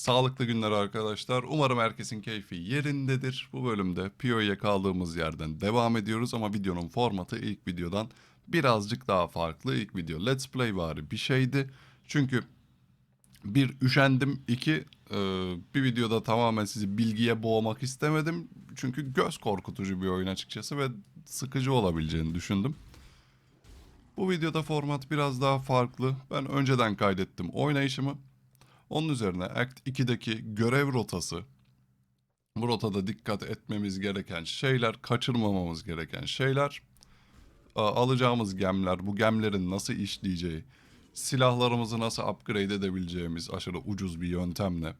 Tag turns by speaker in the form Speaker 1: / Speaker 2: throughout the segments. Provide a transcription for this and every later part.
Speaker 1: Sağlıklı günler arkadaşlar. Umarım herkesin keyfi yerindedir. Bu bölümde PoE'ye kaldığımız yerden devam ediyoruz ama videonun formatı ilk videodan birazcık daha farklı. İlk video Let's Play vari bir şeydi. Çünkü bir üşendim, iki e, bir videoda tamamen sizi bilgiye boğmak istemedim. Çünkü göz korkutucu bir oyun açıkçası ve sıkıcı olabileceğini düşündüm. Bu videoda format biraz daha farklı. Ben önceden kaydettim oynayışımı. Onun üzerine Act 2'deki görev rotası, bu rotada dikkat etmemiz gereken şeyler, kaçırmamamız gereken şeyler, alacağımız gemler, bu gemlerin nasıl işleyeceği, silahlarımızı nasıl upgrade edebileceğimiz aşırı ucuz bir yöntemle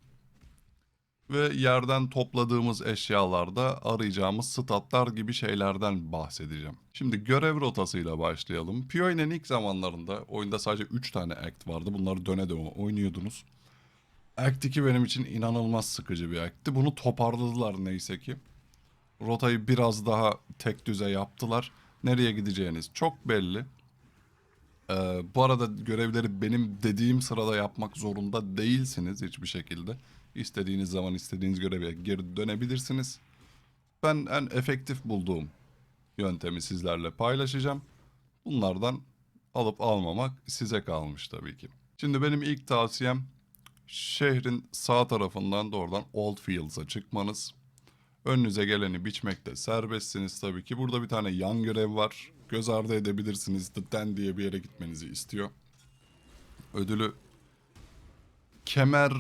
Speaker 1: ve yerden topladığımız eşyalarda arayacağımız statlar gibi şeylerden bahsedeceğim. Şimdi görev rotasıyla başlayalım. PoE'nin ilk zamanlarında oyunda sadece 3 tane act vardı. Bunları döne döne oynuyordunuz. Act 2 benim için inanılmaz sıkıcı bir act'ti. Bunu toparladılar neyse ki. Rotayı biraz daha tek düze yaptılar. Nereye gideceğiniz çok belli. Ee, bu arada görevleri benim dediğim sırada yapmak zorunda değilsiniz hiçbir şekilde. İstediğiniz zaman istediğiniz göreve geri dönebilirsiniz. Ben en efektif bulduğum yöntemi sizlerle paylaşacağım. Bunlardan alıp almamak size kalmış tabii ki. Şimdi benim ilk tavsiyem şehrin sağ tarafından doğrudan Old Fields'a çıkmanız. Önünüze geleni biçmekte serbestsiniz tabii ki. Burada bir tane yan görev var. Göz ardı edebilirsiniz. The Den diye bir yere gitmenizi istiyor. Ödülü kemer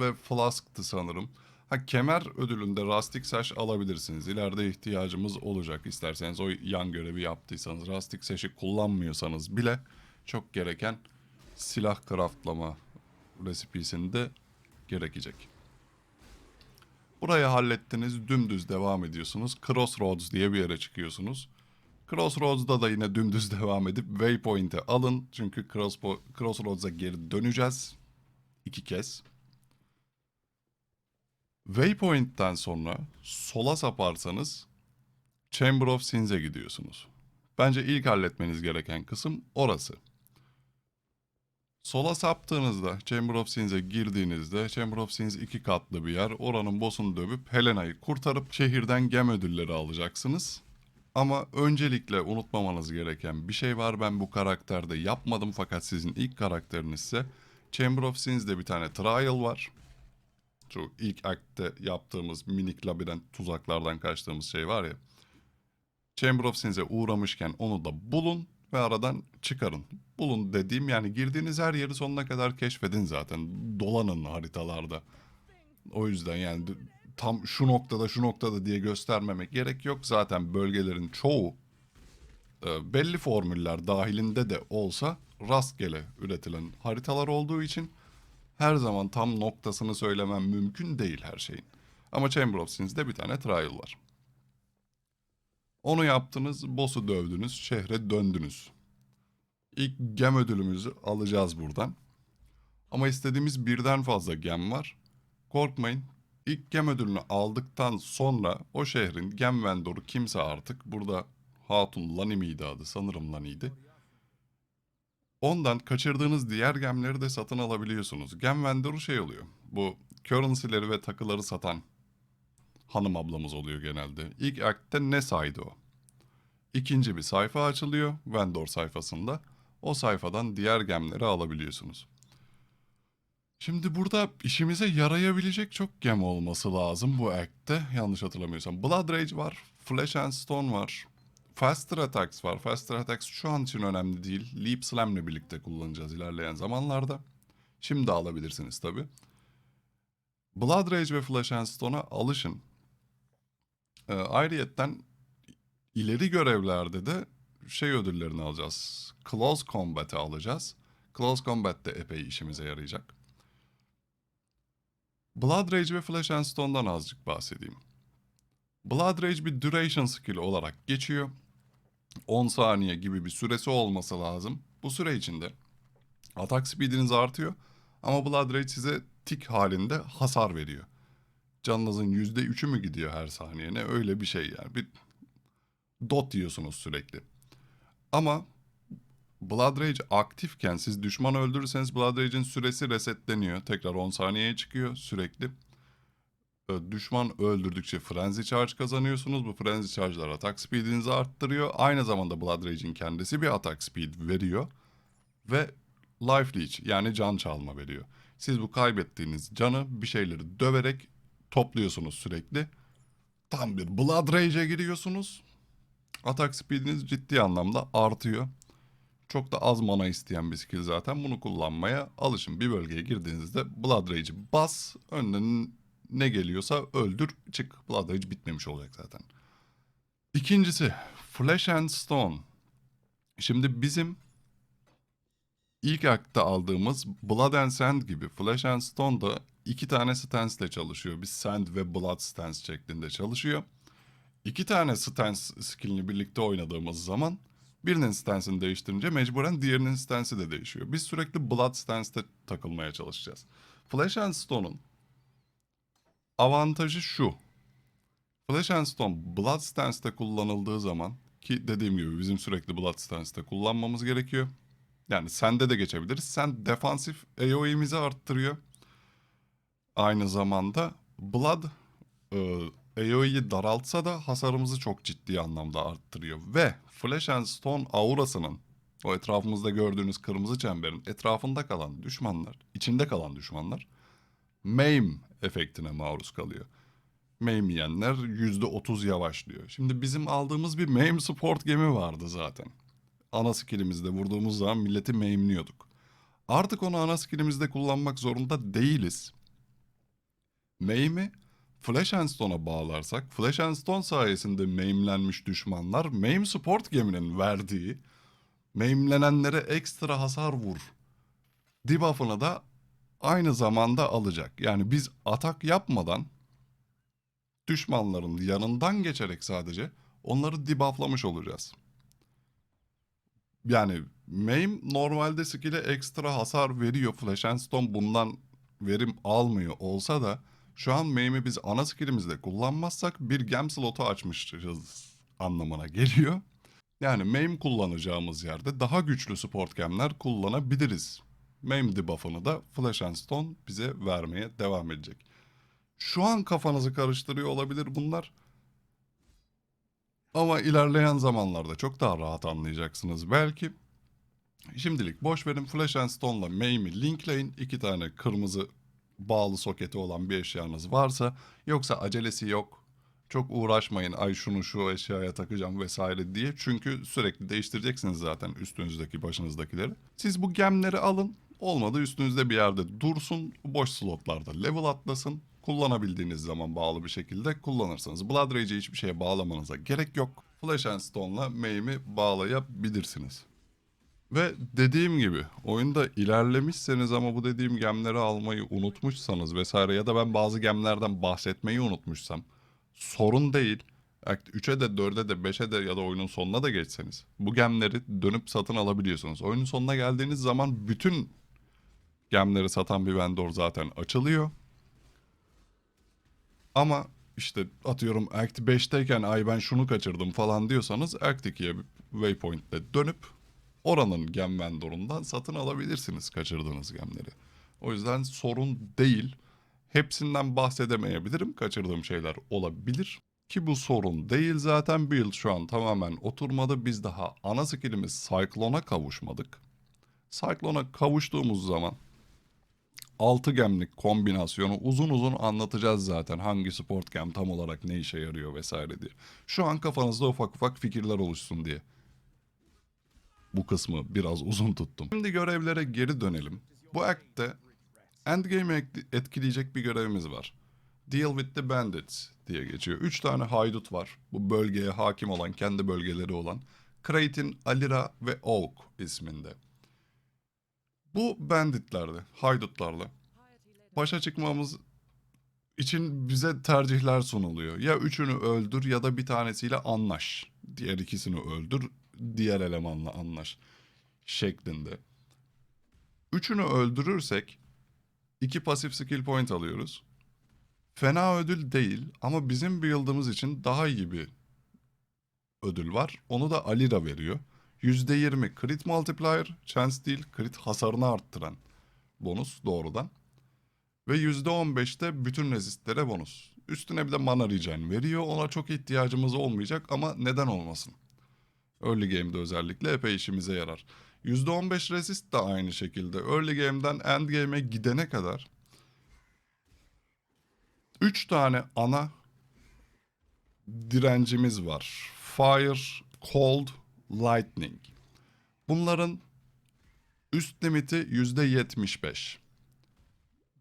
Speaker 1: ve flask'tı sanırım. Ha kemer ödülünde Rustic Sash alabilirsiniz. İleride ihtiyacımız olacak. İsterseniz o yan görevi yaptıysanız Rustic Sash'i kullanmıyorsanız bile çok gereken silah craftlama resipesinde gerekecek. Burayı hallettiniz, dümdüz devam ediyorsunuz. Crossroads diye bir yere çıkıyorsunuz. Crossroads'da da yine dümdüz devam edip Waypoint'e alın. Çünkü Crossroads'a geri döneceğiz. iki kez. Waypoint'ten sonra sola saparsanız Chamber of Sins'e gidiyorsunuz. Bence ilk halletmeniz gereken kısım orası. Sola saptığınızda Chamber of Sins'e girdiğinizde Chamber of Sins iki katlı bir yer. Oranın boss'unu dövüp Helena'yı kurtarıp şehirden gem ödülleri alacaksınız. Ama öncelikle unutmamanız gereken bir şey var. Ben bu karakterde yapmadım fakat sizin ilk karakterinizse Chamber of Sins'de bir tane trial var. Şu ilk act'te yaptığımız minik labirent tuzaklardan kaçtığımız şey var ya. Chamber of Sins'e uğramışken onu da bulun ve aradan çıkarın. Bulun dediğim yani girdiğiniz her yeri sonuna kadar keşfedin zaten. Dolanın haritalarda. O yüzden yani tam şu noktada şu noktada diye göstermemek gerek yok. Zaten bölgelerin çoğu e, belli formüller dahilinde de olsa rastgele üretilen haritalar olduğu için her zaman tam noktasını söylemem mümkün değil her şeyin. Ama Chamber of Sins'de bir tane trial var. Onu yaptınız, boss'u dövdünüz, şehre döndünüz. İlk gem ödülümüzü alacağız buradan. Ama istediğimiz birden fazla gem var. Korkmayın. İlk gem ödülünü aldıktan sonra o şehrin gem vendoru kimse artık burada Hatun Lani miydi adı sanırım Lani'ydi. Ondan kaçırdığınız diğer gemleri de satın alabiliyorsunuz. Gem vendoru şey oluyor. Bu currency'leri ve takıları satan hanım ablamız oluyor genelde. İlk act'te ne saydı o? İkinci bir sayfa açılıyor vendor sayfasında. O sayfadan diğer gemleri alabiliyorsunuz. Şimdi burada işimize yarayabilecek çok gem olması lazım bu act'te. Yanlış hatırlamıyorsam. Blood Rage var, Flesh and Stone var, Faster Attacks var. Faster Attacks şu an için önemli değil. Leap Slam'le birlikte kullanacağız ilerleyen zamanlarda. Şimdi alabilirsiniz tabi. Blood Rage ve Flesh and Stone'a alışın. Ee, ayrıyetten ileri görevlerde de şey ödüllerini alacağız. Close Combat'e alacağız. Close Combat de epey işimize yarayacak. Blood Rage ve Flesh and Stone'dan azıcık bahsedeyim. Blood Rage bir duration skill olarak geçiyor. 10 saniye gibi bir süresi olması lazım. Bu süre içinde atak speediniz artıyor ama Blood Rage size tik halinde hasar veriyor. Canınızın %3'ü mü gidiyor her saniye ne öyle bir şey yani. Bir dot yiyorsunuz sürekli. Ama Blood Rage aktifken siz düşmanı öldürürseniz Blood Rage'in süresi resetleniyor. Tekrar 10 saniyeye çıkıyor sürekli. Düşman öldürdükçe Frenzy Charge kazanıyorsunuz. Bu Frenzy Charge'lar atak speed'inizi arttırıyor. Aynı zamanda Blood Rage'in kendisi bir atak speed veriyor. Ve Life Leech yani can çalma veriyor. Siz bu kaybettiğiniz canı bir şeyleri döverek topluyorsunuz sürekli. Tam bir Blood Rage'e giriyorsunuz. Atak speed'iniz ciddi anlamda artıyor. Çok da az mana isteyen bir skill zaten. Bunu kullanmaya alışın. Bir bölgeye girdiğinizde Blood Rage'i bas. Önüne ne geliyorsa öldür. Çık. Blood Rage bitmemiş olacak zaten. İkincisi Flesh and Stone. Şimdi bizim ilk akta aldığımız Blood and Sand gibi Flesh and Stone da iki tane stance ile çalışıyor. Bir Sand ve Blood stance şeklinde çalışıyor. İki tane stance skillini birlikte oynadığımız zaman birinin stance'ını değiştirince mecburen diğerinin stance'i de değişiyor. Biz sürekli Blood stance'te takılmaya çalışacağız. Flesh and Stone'un avantajı şu. Flesh and Stone Blood stance'te kullanıldığı zaman ki dediğim gibi bizim sürekli Blood stance'te kullanmamız gerekiyor. Yani sende de geçebiliriz. Sen defansif AoE'mizi arttırıyor. Aynı zamanda Blood e, AoE'yi daraltsa da hasarımızı çok ciddi anlamda arttırıyor. Ve Flesh and Stone aurasının o etrafımızda gördüğünüz kırmızı çemberin etrafında kalan düşmanlar, içinde kalan düşmanlar Maim efektine maruz kalıyor. Maim yiyenler %30 yavaşlıyor. Şimdi bizim aldığımız bir Maim support gemi vardı zaten. Ana skillimizde vurduğumuz zaman milleti maimliyorduk. Artık onu ana skillimizde kullanmak zorunda değiliz. Maim'i Flash and Stone'a bağlarsak, Flash and Stone sayesinde maimlenmiş düşmanlar, maim support geminin verdiği, maimlenenlere ekstra hasar vur debuff'ını da aynı zamanda alacak. Yani biz atak yapmadan düşmanların yanından geçerek sadece onları debufflamış olacağız. Yani Maim normalde skill'e ekstra hasar veriyor. Flash and Stone bundan verim almıyor olsa da şu an Maim'i biz ana skill'imizde kullanmazsak bir gem slotu açmışız anlamına geliyor. Yani Maim kullanacağımız yerde daha güçlü support gemler kullanabiliriz. Maim debuff'ını da Flash and Stone bize vermeye devam edecek. Şu an kafanızı karıştırıyor olabilir bunlar. Ama ilerleyen zamanlarda çok daha rahat anlayacaksınız belki. Şimdilik boş verin Flash and Stone'la Maim'i linkleyin. İki tane kırmızı bağlı soketi olan bir eşyanız varsa. Yoksa acelesi yok. Çok uğraşmayın ay şunu şu eşyaya takacağım vesaire diye. Çünkü sürekli değiştireceksiniz zaten üstünüzdeki başınızdakileri. Siz bu gemleri alın. Olmadı üstünüzde bir yerde dursun. Boş slotlarda level atlasın. Kullanabildiğiniz zaman bağlı bir şekilde kullanırsınız. Blood Rage'e hiçbir şeye bağlamanıza gerek yok. Flash and Stone'la Maim'i bağlayabilirsiniz. Ve dediğim gibi oyunda ilerlemişseniz ama bu dediğim gemleri almayı unutmuşsanız vesaire ya da ben bazı gemlerden bahsetmeyi unutmuşsam sorun değil. Act 3'e de 4'e de 5'e de ya da oyunun sonuna da geçseniz bu gemleri dönüp satın alabiliyorsunuz. Oyunun sonuna geldiğiniz zaman bütün gemleri satan bir vendor zaten açılıyor. Ama işte atıyorum Act 5'teyken ay ben şunu kaçırdım falan diyorsanız Act 2'ye Waypoint'te dönüp oranın gem vendorundan satın alabilirsiniz kaçırdığınız gemleri. O yüzden sorun değil. Hepsinden bahsedemeyebilirim. Kaçırdığım şeyler olabilir. Ki bu sorun değil zaten build şu an tamamen oturmadı. Biz daha ana skillimiz Cyclone'a kavuşmadık. Cyclone'a kavuştuğumuz zaman 6 gemlik kombinasyonu uzun uzun anlatacağız zaten. Hangi support gem tam olarak ne işe yarıyor vesaire diye. Şu an kafanızda ufak ufak fikirler oluşsun diye. Bu kısmı biraz uzun tuttum. Şimdi görevlere geri dönelim. Bu act'te endgame'i etkileyecek bir görevimiz var. Deal with the bandits diye geçiyor. Üç tane haydut var. Bu bölgeye hakim olan, kendi bölgeleri olan. Kratin, Alira ve Oak isminde. Bu banditlerle, haydutlarla başa çıkmamız için bize tercihler sunuluyor. Ya üçünü öldür ya da bir tanesiyle anlaş. Diğer ikisini öldür, diğer elemanla anlaş şeklinde. Üçünü öldürürsek iki pasif skill point alıyoruz. Fena ödül değil ama bizim build'ımız için daha iyi bir ödül var. Onu da Alira veriyor. %20 crit multiplier, chance değil, crit hasarını arttıran bonus doğrudan. Ve %15 de bütün rezistlere bonus. Üstüne bir de mana regen veriyor. Ona çok ihtiyacımız olmayacak ama neden olmasın? Early game'de özellikle epey işimize yarar. %15 resist de aynı şekilde. Early game'den end game'e gidene kadar 3 tane ana direncimiz var. Fire, Cold, Lightning. Bunların üst limiti %75.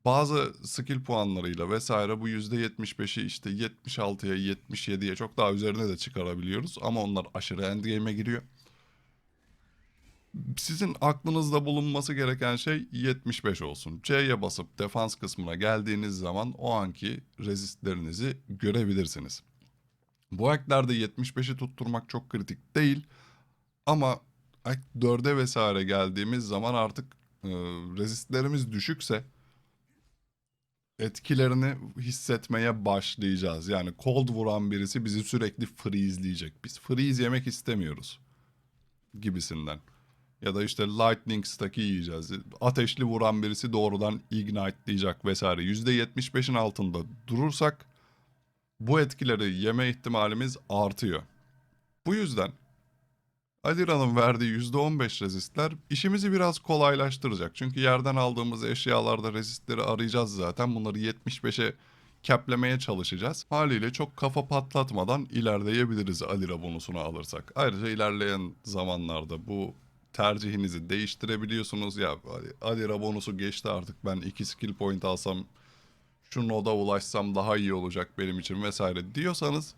Speaker 1: Bazı skill puanlarıyla vesaire bu %75'i işte 76'ya 77'ye çok daha üzerine de çıkarabiliyoruz. Ama onlar aşırı endgame'e giriyor. Sizin aklınızda bulunması gereken şey 75 olsun. C'ye basıp defans kısmına geldiğiniz zaman o anki rezistlerinizi görebilirsiniz. Bu eklerde 75'i tutturmak çok kritik değil. Ama 4'e vesaire geldiğimiz zaman artık e, rezistlerimiz düşükse etkilerini hissetmeye başlayacağız. Yani cold vuran birisi bizi sürekli freezeleyecek. Biz freeze yemek istemiyoruz gibisinden. Ya da işte lightning stack'i yiyeceğiz. Ateşli vuran birisi doğrudan ignite'layacak vesaire. %75'in altında durursak bu etkileri yeme ihtimalimiz artıyor. Bu yüzden Adira'nın verdiği %15 rezistler işimizi biraz kolaylaştıracak. Çünkü yerden aldığımız eşyalarda rezistleri arayacağız zaten. Bunları 75'e caplemeye çalışacağız. Haliyle çok kafa patlatmadan ilerleyebiliriz Alira bonusunu alırsak. Ayrıca ilerleyen zamanlarda bu tercihinizi değiştirebiliyorsunuz. Ya Alira bonusu geçti artık ben 2 skill point alsam şu noda ulaşsam daha iyi olacak benim için vesaire diyorsanız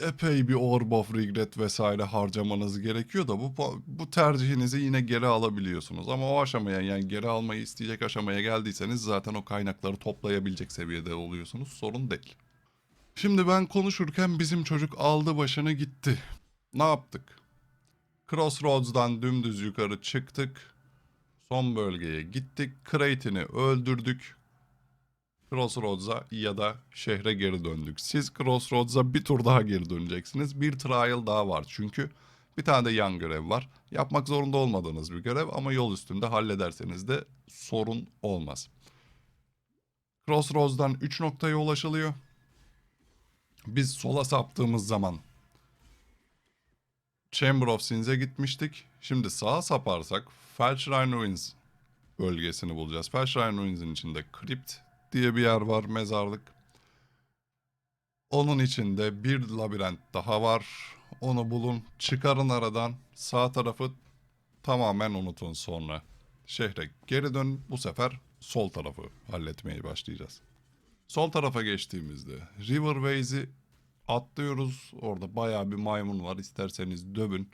Speaker 1: epey bir Orb of Regret vesaire harcamanız gerekiyor da bu bu tercihinizi yine geri alabiliyorsunuz. Ama o aşamaya yani geri almayı isteyecek aşamaya geldiyseniz zaten o kaynakları toplayabilecek seviyede oluyorsunuz. Sorun değil. Şimdi ben konuşurken bizim çocuk aldı başını gitti. Ne yaptık? Crossroads'dan dümdüz yukarı çıktık. Son bölgeye gittik. Kraten'i öldürdük. Crossroads'a ya da şehre geri döndük. Siz Crossroads'a bir tur daha geri döneceksiniz. Bir trial daha var çünkü. Bir tane de yan görev var. Yapmak zorunda olmadığınız bir görev ama yol üstünde hallederseniz de sorun olmaz. Crossroads'dan 3 noktaya ulaşılıyor. Biz sola saptığımız zaman Chamber of Sins'e gitmiştik. Şimdi sağa saparsak Felshrein Ruins bölgesini bulacağız. Felshrein Ruins'in içinde Crypt diye bir yer var mezarlık. Onun içinde bir labirent daha var. Onu bulun, çıkarın aradan. Sağ tarafı tamamen unutun sonra. Şehre geri dön. Bu sefer sol tarafı halletmeye başlayacağız. Sol tarafa geçtiğimizde Riverways'i atlıyoruz. Orada bayağı bir maymun var. İsterseniz dövün.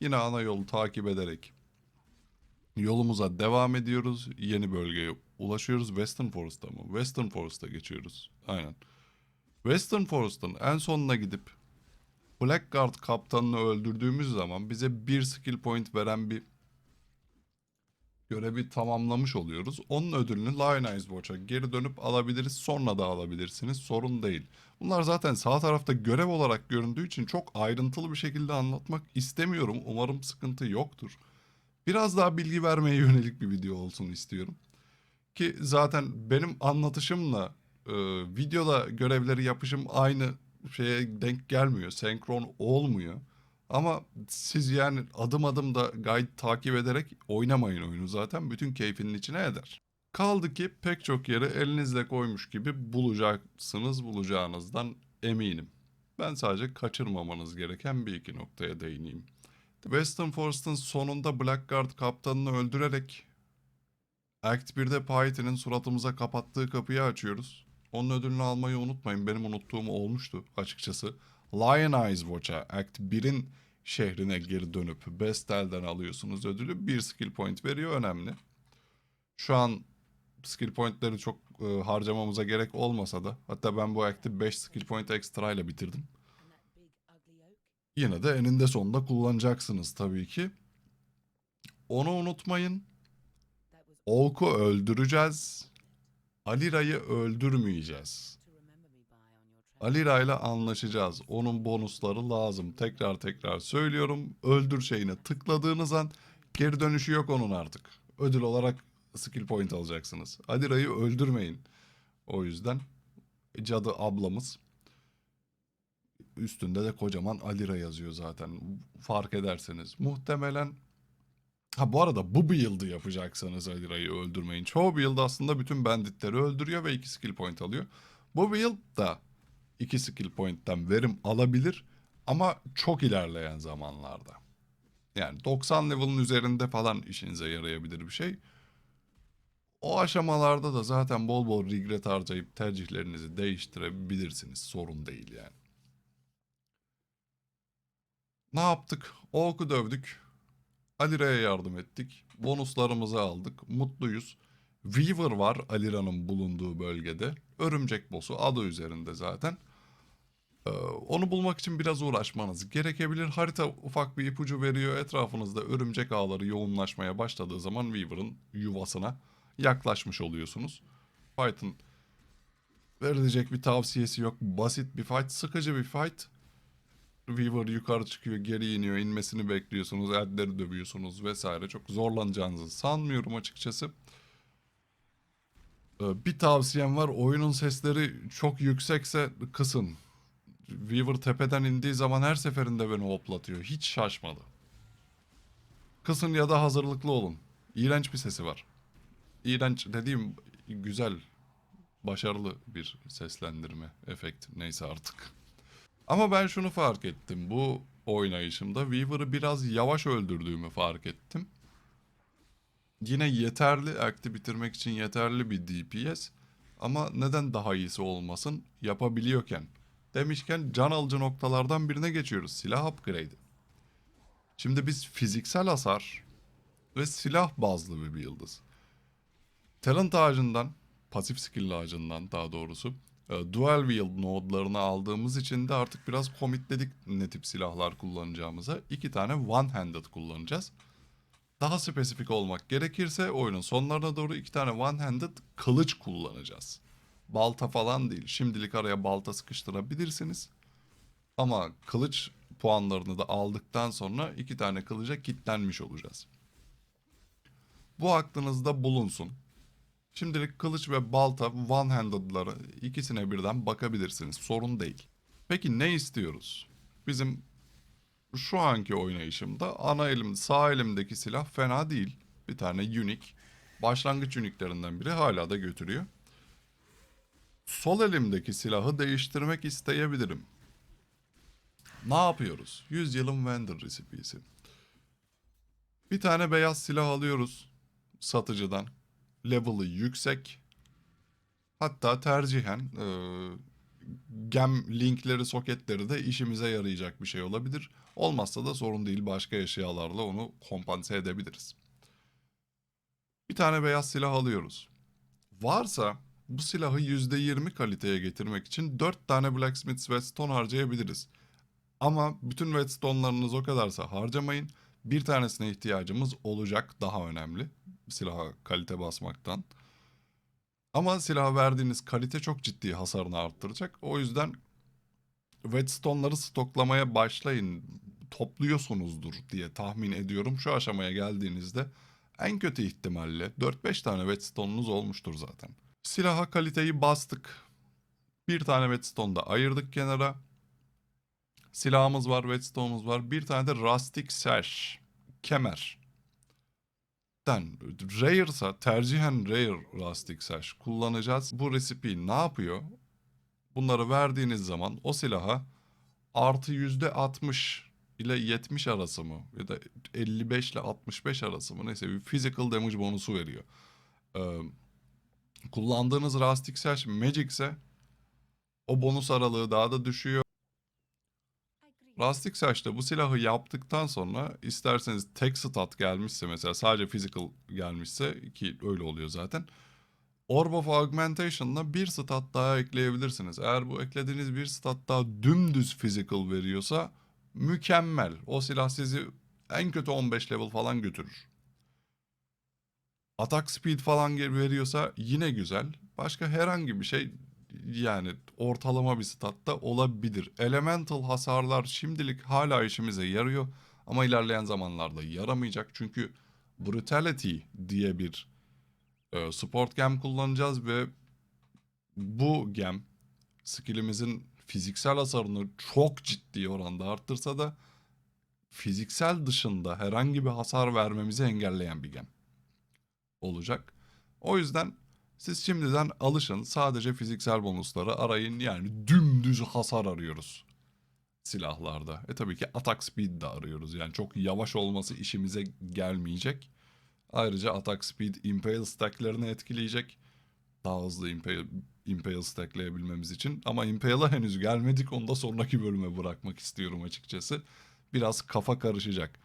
Speaker 1: Yine ana yolu takip ederek yolumuza devam ediyoruz. Yeni bölgeye ulaşıyoruz. Western Forest'a mı? Western Forest'a geçiyoruz. Aynen. Western Forest'ın en sonuna gidip Blackguard kaptanını öldürdüğümüz zaman bize bir skill point veren bir görevi tamamlamış oluyoruz. Onun ödülünü Lion Eyes Watch'a geri dönüp alabiliriz. Sonra da alabilirsiniz. Sorun değil. Bunlar zaten sağ tarafta görev olarak göründüğü için çok ayrıntılı bir şekilde anlatmak istemiyorum. Umarım sıkıntı yoktur. Biraz daha bilgi vermeye yönelik bir video olsun istiyorum. Ki zaten benim anlatışımla e, videoda görevleri yapışım aynı şeye denk gelmiyor. Senkron olmuyor. Ama siz yani adım adım da guide takip ederek oynamayın oyunu zaten. Bütün keyfinin içine eder. Kaldı ki pek çok yeri elinizle koymuş gibi bulacaksınız bulacağınızdan eminim. Ben sadece kaçırmamanız gereken bir iki noktaya değineyim. Western Forest'ın sonunda Blackguard kaptanını öldürerek Act 1'de Piety'nin suratımıza kapattığı kapıyı açıyoruz. Onun ödülünü almayı unutmayın. Benim unuttuğum olmuştu açıkçası. Lion Eyes Watch'a Act 1'in şehrine geri dönüp Bestel'den alıyorsunuz ödülü. Bir skill point veriyor önemli. Şu an skill pointleri çok e, harcamamıza gerek olmasa da hatta ben bu act'i 5 skill point extra ile bitirdim. Yine de eninde sonunda kullanacaksınız tabii ki. Onu unutmayın. Olku öldüreceğiz. Alira'yı öldürmeyeceğiz. Alira ile anlaşacağız. Onun bonusları lazım. Tekrar tekrar söylüyorum. Öldür şeyine tıkladığınız an geri dönüşü yok onun artık. Ödül olarak skill point alacaksınız. Alira'yı öldürmeyin. O yüzden cadı ablamız üstünde de kocaman Alira yazıyor zaten. Fark ederseniz. Muhtemelen Ha bu arada bu build'ı yapacaksanız Alira'yı öldürmeyin. Çoğu build aslında bütün banditleri öldürüyor ve 2 skill point alıyor. Bu build da 2 skill point'ten verim alabilir ama çok ilerleyen zamanlarda. Yani 90 level'ın üzerinde falan işinize yarayabilir bir şey. O aşamalarda da zaten bol bol regret harcayıp tercihlerinizi değiştirebilirsiniz. Sorun değil yani. Ne yaptık? Ork'u dövdük. Alira'ya yardım ettik. Bonuslarımızı aldık. Mutluyuz. Weaver var Alira'nın bulunduğu bölgede. Örümcek boss'u adı üzerinde zaten. Ee, onu bulmak için biraz uğraşmanız gerekebilir. Harita ufak bir ipucu veriyor. Etrafınızda örümcek ağları yoğunlaşmaya başladığı zaman Weaver'ın yuvasına yaklaşmış oluyorsunuz. Fight'ın verilecek bir tavsiyesi yok. Basit bir fight, sıkıcı bir fight. Weaver yukarı çıkıyor, geri iniyor, inmesini bekliyorsunuz, elleri dövüyorsunuz vesaire. Çok zorlanacağınızı sanmıyorum açıkçası. Ee, Bir tavsiyem var, oyunun sesleri çok yüksekse kısın. Weaver tepeden indiği zaman her seferinde beni hoplatıyor. Hiç şaşmadı. Kısın ya da hazırlıklı olun. İğrenç bir sesi var. İğrenç dediğim güzel, başarılı bir seslendirme, efekt neyse artık. Ama ben şunu fark ettim bu oynayışımda. Weaver'ı biraz yavaş öldürdüğümü fark ettim. Yine yeterli, akti bitirmek için yeterli bir DPS. Ama neden daha iyisi olmasın yapabiliyorken. Demişken can alıcı noktalardan birine geçiyoruz. Silah upgrade. Şimdi biz fiziksel hasar ve silah bazlı bir yıldız. Talent ağacından, pasif skill ağacından daha doğrusu dual wield nodlarını aldığımız için de artık biraz commitledik ne tip silahlar kullanacağımıza. İki tane one handed kullanacağız. Daha spesifik olmak gerekirse oyunun sonlarına doğru iki tane one handed kılıç kullanacağız. Balta falan değil. Şimdilik araya balta sıkıştırabilirsiniz. Ama kılıç puanlarını da aldıktan sonra iki tane kılıca kitlenmiş olacağız. Bu aklınızda bulunsun. Şimdilik kılıç ve balta one-handed'lara ikisine birden bakabilirsiniz. Sorun değil. Peki ne istiyoruz? Bizim şu anki oynayışımda ana elim, sağ elimdeki silah fena değil. Bir tane unique. Başlangıç uniklerinden biri hala da götürüyor. Sol elimdeki silahı değiştirmek isteyebilirim. Ne yapıyoruz? 100 yılın vendor resipisi. Bir tane beyaz silah alıyoruz satıcıdan level'ı yüksek. Hatta tercihen e, gem linkleri, soketleri de işimize yarayacak bir şey olabilir. Olmazsa da sorun değil başka eşyalarla onu kompanse edebiliriz. Bir tane beyaz silah alıyoruz. Varsa bu silahı %20 kaliteye getirmek için 4 tane Blacksmith Whetstone harcayabiliriz. Ama bütün Whetstone'larınız o kadarsa harcamayın. Bir tanesine ihtiyacımız olacak daha önemli silaha kalite basmaktan. Ama silaha verdiğiniz kalite çok ciddi hasarını arttıracak. O yüzden whetstone'ları stoklamaya başlayın. Topluyorsunuzdur diye tahmin ediyorum. Şu aşamaya geldiğinizde en kötü ihtimalle 4-5 tane whetstone'unuz olmuştur zaten. Silaha kaliteyi bastık. Bir tane whetstone da ayırdık kenara. Silahımız var, whetstone'umuz var. Bir tane de rustic sash, kemer. Den Rare'sa tercihen Rare Rustic Sash kullanacağız. Bu resipi ne yapıyor? Bunları verdiğiniz zaman o silaha artı yüzde 60 ile 70 arası mı ya da 55 ile 65 arası mı neyse bir physical damage bonusu veriyor. Ee, kullandığınız Rustic Sash Magic ise o bonus aralığı daha da düşüyor. Rustic Saç'ta bu silahı yaptıktan sonra isterseniz tek stat gelmişse mesela sadece physical gelmişse ki öyle oluyor zaten. Orb of Augmentation'la bir stat daha ekleyebilirsiniz. Eğer bu eklediğiniz bir stat daha dümdüz physical veriyorsa mükemmel. O silah sizi en kötü 15 level falan götürür. Attack speed falan veriyorsa yine güzel. Başka herhangi bir şey yani ortalama bir statta olabilir. Elemental hasarlar şimdilik hala işimize yarıyor ama ilerleyen zamanlarda yaramayacak. Çünkü Brutality diye bir e, support gem kullanacağız ve bu gem skillimizin fiziksel hasarını çok ciddi oranda arttırsa da fiziksel dışında herhangi bir hasar vermemizi engelleyen bir gem olacak. O yüzden siz şimdiden alışın sadece fiziksel bonusları arayın yani dümdüz hasar arıyoruz silahlarda. E tabii ki attack speed de arıyoruz yani çok yavaş olması işimize gelmeyecek. Ayrıca attack speed impale stacklerini etkileyecek. Daha hızlı impale, impale stackleyebilmemiz için. Ama impale'a henüz gelmedik onu da sonraki bölüme bırakmak istiyorum açıkçası. Biraz kafa karışacak.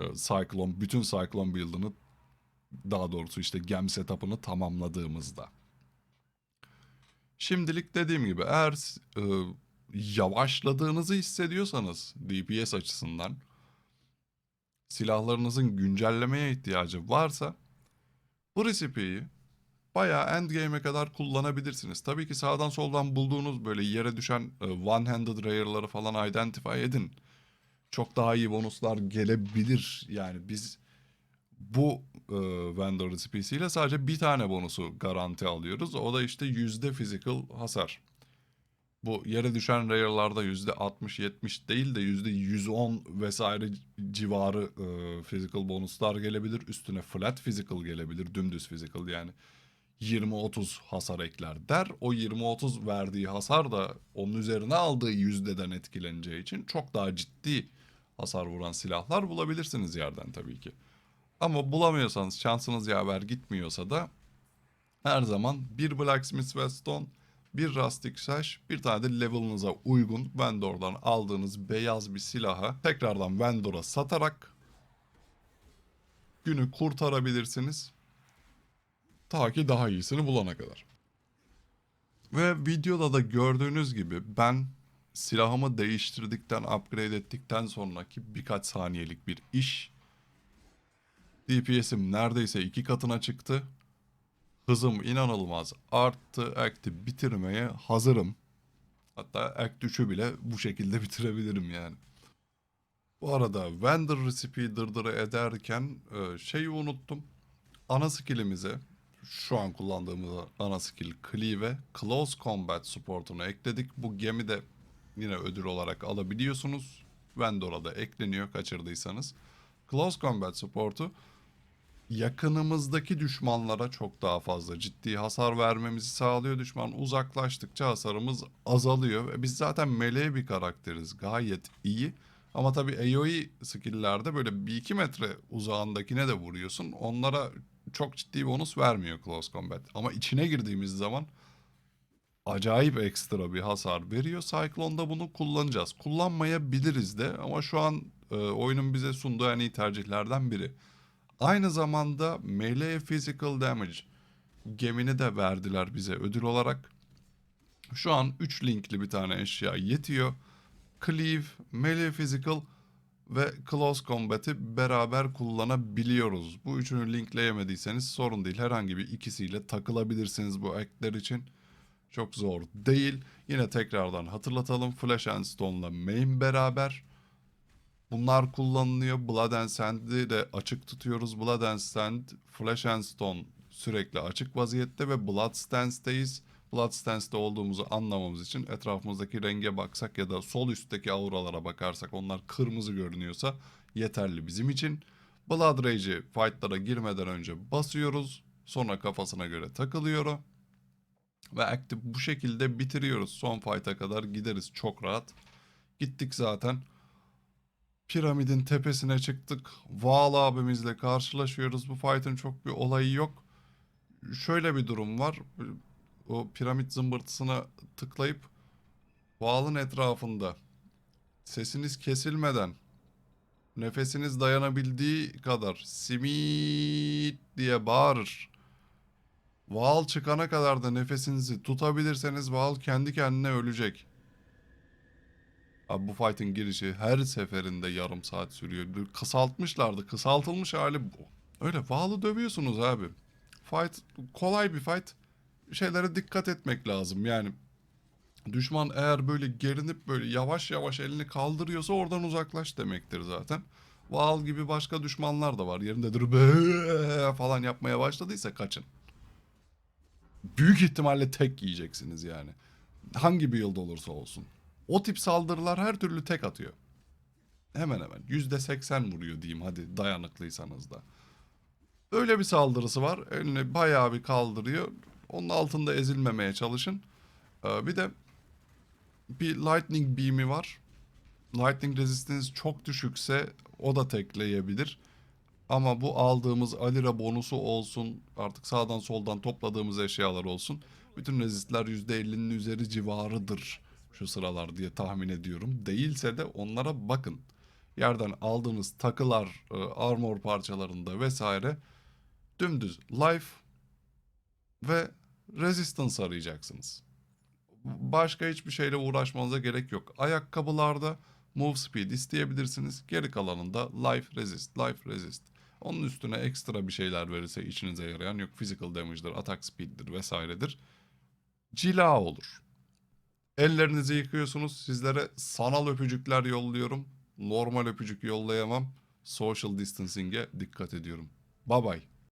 Speaker 1: Ee, Cyclone, bütün Cyclone build'ını daha doğrusu işte gem setup'ını tamamladığımızda. Şimdilik dediğim gibi eğer e, yavaşladığınızı hissediyorsanız DPS açısından silahlarınızın güncellemeye ihtiyacı varsa bu resipeyi bayağı endgame'e kadar kullanabilirsiniz. Tabii ki sağdan soldan bulduğunuz böyle yere düşen e, one-handed rare'ları falan identify edin. Çok daha iyi bonuslar gelebilir. Yani biz bu e, vendor recipesiyle sadece bir tane bonusu garanti alıyoruz. O da işte yüzde physical hasar. Bu yere düşen rare'larda yüzde 60-70 değil de yüzde 110 vesaire civarı e, physical bonuslar gelebilir. Üstüne flat physical gelebilir. Dümdüz physical yani 20-30 hasar ekler der. O 20-30 verdiği hasar da onun üzerine aldığı yüzdeden etkileneceği için çok daha ciddi hasar vuran silahlar bulabilirsiniz yerden tabii ki. Ama bulamıyorsanız şansınız yaver gitmiyorsa da her zaman bir Blacksmith Whetstone, bir Rustic Sash, bir tane de level'ınıza uygun vendordan aldığınız beyaz bir silaha tekrardan vendora satarak günü kurtarabilirsiniz. Ta ki daha iyisini bulana kadar. Ve videoda da gördüğünüz gibi ben silahımı değiştirdikten, upgrade ettikten sonraki birkaç saniyelik bir iş DPS'im neredeyse iki katına çıktı. Hızım inanılmaz arttı. Act'i bitirmeye hazırım. Hatta Act 3'ü bile bu şekilde bitirebilirim yani. Bu arada Vendor Recipe'yi dırdıra ederken e, şeyi unuttum. Ana skillimize şu an kullandığımız ana skill Cleave Close Combat supportunu ekledik. Bu gemi de yine ödül olarak alabiliyorsunuz. Vendor'a da ekleniyor kaçırdıysanız. Close Combat supportu yakınımızdaki düşmanlara çok daha fazla ciddi hasar vermemizi sağlıyor. Düşman uzaklaştıkça hasarımız azalıyor ve biz zaten melee bir karakteriz. Gayet iyi. Ama tabii AoE skill'lerde böyle 1-2 metre uzağındakine de vuruyorsun. Onlara çok ciddi bonus vermiyor Close Combat. Ama içine girdiğimiz zaman acayip ekstra bir hasar veriyor. Cyclone'da bunu kullanacağız. Kullanmayabiliriz de ama şu an e, oyunun bize sunduğu en iyi tercihlerden biri. Aynı zamanda melee physical damage gemini de verdiler bize ödül olarak. Şu an 3 linkli bir tane eşya yetiyor. Cleave, melee physical ve close combat'i beraber kullanabiliyoruz. Bu üçünü linkleyemediyseniz sorun değil. Herhangi bir ikisiyle takılabilirsiniz bu ekler için. Çok zor değil. Yine tekrardan hatırlatalım. Flash and Stone'la main beraber. Bunlar kullanılıyor. Blood and Sand'i de açık tutuyoruz. Blood and Sand, Flash and Stone sürekli açık vaziyette ve Blood Stance'deyiz. Blood Stance'de olduğumuzu anlamamız için etrafımızdaki renge baksak ya da sol üstteki auralara bakarsak onlar kırmızı görünüyorsa yeterli bizim için. Blood Rage'i fightlara girmeden önce basıyoruz. Sonra kafasına göre takılıyor. Ve aktif bu şekilde bitiriyoruz. Son fight'a kadar gideriz çok rahat. Gittik zaten. Piramidin tepesine çıktık. Val abimizle karşılaşıyoruz. Bu fight'ın çok bir olayı yok. Şöyle bir durum var. O piramit zımbırtısına tıklayıp Val'ın etrafında sesiniz kesilmeden nefesiniz dayanabildiği kadar simit diye bağırır. Val çıkana kadar da nefesinizi tutabilirseniz Val kendi kendine ölecek. Abi bu fight'in girişi her seferinde yarım saat sürüyor. Kısaltmışlardı. Kısaltılmış hali bu. Öyle Val'ı dövüyorsunuz abi. Fight kolay bir fight. şeylere dikkat etmek lazım. Yani düşman eğer böyle gerinip böyle yavaş yavaş elini kaldırıyorsa oradan uzaklaş demektir zaten. Val gibi başka düşmanlar da var. Yerinde durup falan yapmaya başladıysa kaçın. Büyük ihtimalle tek yiyeceksiniz yani. Hangi build olursa olsun. O tip saldırılar her türlü tek atıyor. Hemen hemen. %80 vuruyor diyeyim hadi dayanıklıysanız da. Öyle bir saldırısı var. Elini bayağı bir kaldırıyor. Onun altında ezilmemeye çalışın. Ee, bir de bir lightning beam'i var. Lightning resistiniz çok düşükse o da tekleyebilir. Ama bu aldığımız Alira bonusu olsun, artık sağdan soldan topladığımız eşyalar olsun. Bütün rezistler %50'nin üzeri civarıdır şu sıralar diye tahmin ediyorum. Değilse de onlara bakın. Yerden aldığınız takılar, e, armor parçalarında vesaire dümdüz life ve resistance arayacaksınız. Başka hiçbir şeyle uğraşmanıza gerek yok. Ayakkabılarda move speed isteyebilirsiniz. Geri kalanında life resist, life resist. Onun üstüne ekstra bir şeyler verirse içinize yarayan yok physical damage'dır, attack speed'dir vesairedir. Cila olur. Ellerinizi yıkıyorsunuz. Sizlere sanal öpücükler yolluyorum. Normal öpücük yollayamam. Social distancing'e dikkat ediyorum. Bye bye.